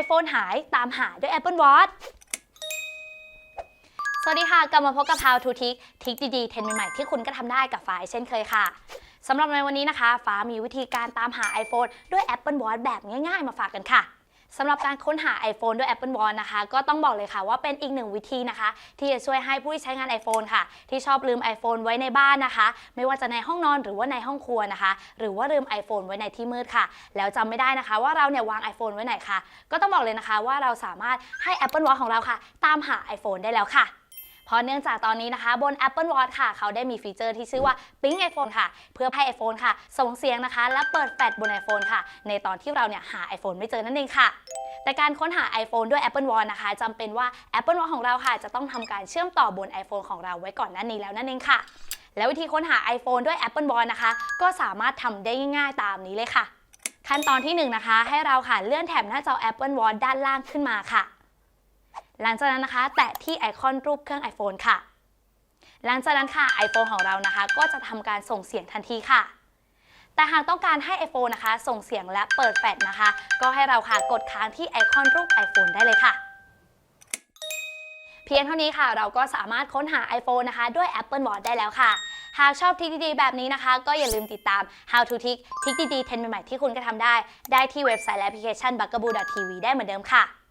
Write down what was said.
iPhone หายตามหาด้วย Apple Watch สวัสดีค่ะ กลับมาพบกับ How to Tick ทิกดีๆเทรนด์ใหม่ๆที่คุณก็ทำได้กับฟ้าเช่นเคยค่ะสำหรับในวันนี้นะคะ ฟ้ามีวิธีการตามหา iPhone ด้วย Apple Watch แบบง่ายๆ มาฝากกันค่ะ สำหรับการค้นหา iPhone ด้วย Apple Watch นะคะ ก็ต้องบอกเลยค่ะว่าเป็นอีกหนึ่งวิธีนะคะ ที่จะช่วยให้ผู้ที่ใช้งาน iPhone ค่ะ ที่ชอบลืม iPhone ไว้ในบ้านนะคะ ไม่ว่าจะในห้องนอนหรือว่าในห้องครัวนะคะ หรือว่าลืม iPhone ไว้ในที่มืดค่ะ แล้วจำไม่ได้นะคะ ว่าเราเนี่ยวาง iPhone ไว้ไหนค่ะก็ต้องบอกเลยนะคะว่าเราสามารถให้ Apple Watch ของเราค่ะ ตามหา iPhone ได้แล้วค่ะ เพราะเนื่องจากตอนนี้นะคะ บน Apple Watch ค่ะ เขาได้มีฟีเจอร์ที่ชื่อว่า Ping iPhone ค่ะ เพื่อให้ iPhone ค่ะ ส่งเสียงนะคะ และเปิดแฟลชบน iPhone ค่ะ ในตอนที่เราเนี่ยหา iPhone ไม่เจอนั่นเองค่ะ แต่การค้นหา iPhone ด้วย Apple Watch นะคะจำเป็นว่า Apple Watch ของเราค่ะ จะต้องทำการเชื่อมต่อบน iPhone ของเราไว้ก่อนหน้านี้แล้วนั่นเองค่ะ แล้ววิธีค้นหา iPhone ด้วย Apple Watch นะคะ ก็สามารถทำได้ง่ายๆตามนี้เลยค่ะ ขั้นตอนที่หนึ่งนะคะให้เราค่ะเลื่อนแถบหน้าจอ Apple Watch ด้านล่างขึ้นมาค่ะ หลังจากนั้นนะคะ แตะที่ไอคอนรูปเครื่อง iPhone ค่ะ หลังจากนั้นค่ะ iPhone ของเรานะคะ ก็จะทำการส่งเสียงทันทีค่ะ แต่หากต้องการให้ iPhone นะคะ ส่งเสียงและเปิดแฟลชนะคะ ก็ให้เราค่ะกดค้างที่ไอคอนรูป iPhone ได้เลยค่ะ เพียงเท่านี้ค่ะ เราก็สามารถค้นหา iPhone นะคะ ด้วย Apple Watch ได้แล้วค่ะ หากชอบทริคดีๆแบบนี้นะคะ ก็อย่าลืมติดตาม How to Tick ทริคดีๆเทรนด์ใหม่ๆที่คุณก็ทำได้ ได้ที่เว็บไซต์และแอปพลิเคชัน b u g a b o o TV ได้เหมือนเดิมค่ะ